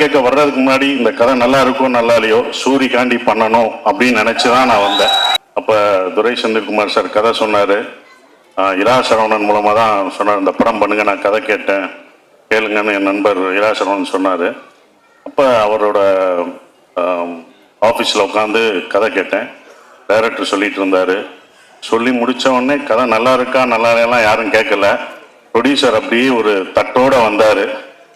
கேட்க வர்றதுக்கு முன்னாடி இந்த கதை நல்லா இருக்கோ நல்லா இல்லையோ சூரிகாண்டி பண்ணணும் அப்படின்னு நினச்சி தான் நான் வந்தேன். அப்போ துரை செந்தில்குமார் சார் கதை சொன்னார். இரா சரவணன் மூலமாக தான் சொன்னார் இந்த படம் பண்ணுங்க நான் கதை கேட்டேன் கேளுங்கன்னு என் நண்பர் இரா சரவணன் சொன்னார். அப்போ அவரோட ஆஃபீஸில் உட்காந்து கதை கேட்டேன். டைரக்டர் சொல்லிட்டு இருந்தார். சொல்லி முடித்தவொடனே கதை நல்லா இருக்கா நல்லா இல்லையெல்லாம் யாரும் கேட்கல. ப்ரொடியூசர் அப்படியே ஒரு தட்டோட வந்தார்.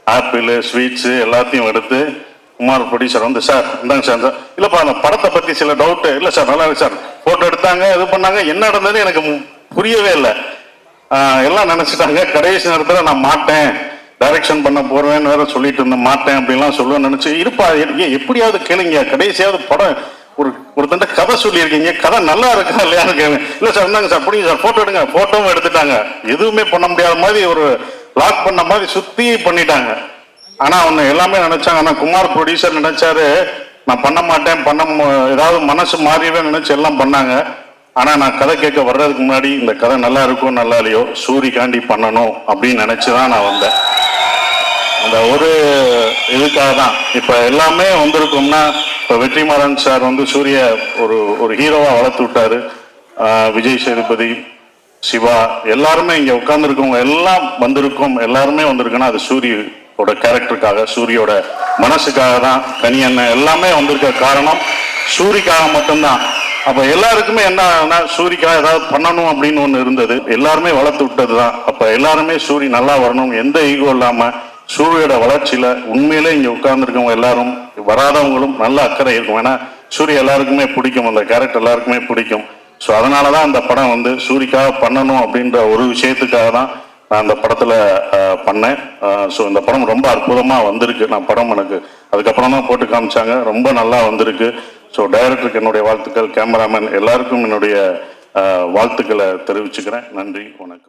ஆப்பிள் ஸ்வீட்ஸு எல்லாத்தையும் எடுத்து குமார் ப்ரொடியூசர் வந்து சார் இந்தாங்க சார் இந்த- இல்லைப்பா அந்த படத்தை பற்றி சில டவுட்டு இல்லை சார் நல்லா இருக்கு சார். ஃபோட்டோ எடுத்தாங்க இது பண்ணாங்க. என்ன நடந்ததுன்னு எனக்கு மு- புரியவே இல்லை. எல்லாம் நினச்சிட்டாங்க. கடைசி நேரத்தில் நான் மாட்டேன். டைரக்ஷன் பண்ண போகிறேன்னு வேற சொல்லிட்டு இருந்தேன். மாட்டேன் அப்படின்லாம் சொல்லுவேன் நினச்சி இருப்பா இருக்கீங்க எப்படியாவது கேளுங்க. கடைசியாவது படம் ஒரு ஒருத்தண்ட கதை சொல்லியிருக்கீங்க. கதை நல்லா இருக்கா இல்லையான்னு கேளுங்க இல்லை சார் இந்தாங்க சார் பிடிங்க சார். ஃபோட்டோ எடுங்க. ஃபோட்டோவும் எடுத்துட்டாங்க. எதுவுமே பண்ண முடியாத மாதிரி ஒரு லாக் பண்ண மாதிரி சுத்தி பண்ணிட்டாங்க. ஆனா ஒண்ணு எல்லாமே நினைச்சாங்க. ஆனா குமார் ப்ரொடியூசர் நினைச்சாரு நான் பண்ண மாட்டேன் பண்ண ஏதாவது மனசு மாறியவே நினைச்சு எல்லாம் பண்ணாங்க. ஆனா நான் கதை கேட்க வர்றதுக்கு முன்னாடி இந்த கதை நல்லா இருக்கோ நல்லா இல்லையோ சூரிகாண்டி பண்ணணும் அப்படின்னு நினைச்சுதான் நான் வந்தேன். அந்த ஒரு இதுக்காக தான். இப்ப எல்லாமே வந்திருக்கோம்னா இப்ப வெற்றிமாறன் சார் வந்து சூரிய ஒரு ஒரு ஹீரோவா வளர்த்து விட்டாரு. விஜய் சேதுபதி சிவா எல்லாருமே இங்க உட்கார்ந்துருக்கவங்க எல்லாம் வந்திருக்கோம் எல்லாருமே வந்திருக்குன்னா அது சூரியோட கேரக்டருக்காக சூரியோட மனசுக்காக தான் கனி அண்ணன் எல்லாமே வந்திருக்க காரணம் சூரிக்காக மட்டும்தான். அப்ப எல்லாருக்குமே என்ன ஆகுதுன்னா சூரிக்காக ஏதாவது பண்ணணும் அப்படின்னு ஒண்ணு இருந்தது. எல்லாருமே வளர்த்து விட்டது தான். அப்ப எல்லாருமே சூரி நல்லா வரணும் எந்த ஈகோ இல்லாம சூரியோட வளர்ச்சியில உண்மையிலே இங்க உட்கார்ந்துருக்கவங்க எல்லாரும் வராதவங்களும் நல்ல அக்கறை இருக்கும். ஏன்னா சூரிய எல்லாருக்குமே பிடிக்கும் அந்த கேரக்டர் எல்லாருக்குமே பிடிக்கும். ஸோ அதனாலதான் அந்த படம் வந்து சூரிக்காக பண்ணணும் அப்படின்ற ஒரு விஷயத்துக்காக தான் நான் அந்த படத்தில் பண்ணேன். ஸோ இந்த படம் ரொம்ப அற்புதமாக வந்திருக்கு. நான் படம் எனக்கு அதுக்கப்புறம் தான் போட்டு காமிச்சாங்க. ரொம்ப நல்லா வந்திருக்கு. ஸோ டைரக்டருக்கு என்னுடைய வாழ்த்துக்கள் கேமராமேன் எல்லாருக்கும் என்னுடைய வாழ்த்துக்களை தெரிவிச்சுக்கிறேன். நன்றி வணக்கம்.